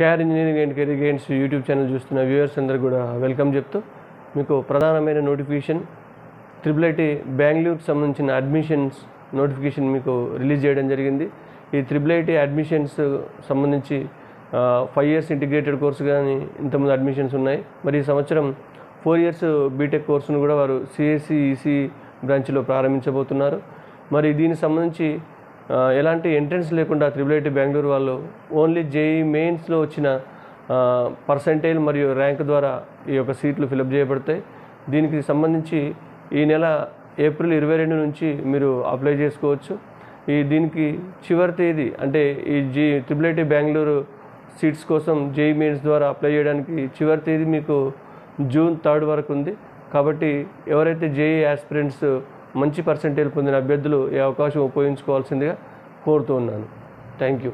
KR engineering and career guides YouTube channel చూస్తున్న viewers అందరూ కూడా వెల్కమ్ చెప్తూ మీకు ప్రధానమైన నోటిఫికేషన్ ట్రిపుల్ ఐటీ బెంగళూరుకి సంబంధించిన అడ్మిషన్స్ నోటిఫికేషన్ మీకు రిలీజ్ చేయడం జరిగింది. ఈ ట్రిపుల్ ఐటీ అడ్మిషన్స్ సంబంధించి ఫైవ్ ఇయర్స్ ఇంటిగ్రేటెడ్ కోర్సు కానీ ఇంతకుముందు అడ్మిషన్స్ ఉన్నాయి. మరి ఈ సంవత్సరం ఫోర్ ఇయర్స్ బీటెక్ కోర్సును కూడా వారు సిఎస్సి ఈసీ బ్రాంచ్లో ప్రారంభించబోతున్నారు. మరి దీనికి సంబంధించి ఎలాంటి ఎంట్రన్స్ లేకుండా త్రిబుల్ ఐటీ బెంగళూరు వాళ్ళు ఓన్లీ జేఈ మెయిన్స్లో వచ్చిన పర్సంటేజ్ మరియు ర్యాంక్ ద్వారా ఈ యొక్క సీట్లు ఫిలప్ చేయబడతాయి. దీనికి సంబంధించి ఈ నెల ఏప్రిల్ ఇరవై రెండు నుంచి మీరు అప్లై చేసుకోవచ్చు. ఈ దీనికి చివరి తేదీ అంటే ఈ జీ త్రిబుల్ ఐటీ బెంగళూరు సీట్స్ కోసం జేఈ మెయిన్స్ ద్వారా అప్లై చేయడానికి చివరి తేదీ మీకు జూన్ థర్డ్ వరకు ఉంది. కాబట్టి ఎవరైతే జేఈ యాస్పిరెంట్స్ మంచి పర్సంటేజ్ పొందిన అభ్యర్థులు ఈ అవకాశం ఉపయోగించుకోవాల్సిందిగా కోరుతూ ఉన్నాను. Thank you.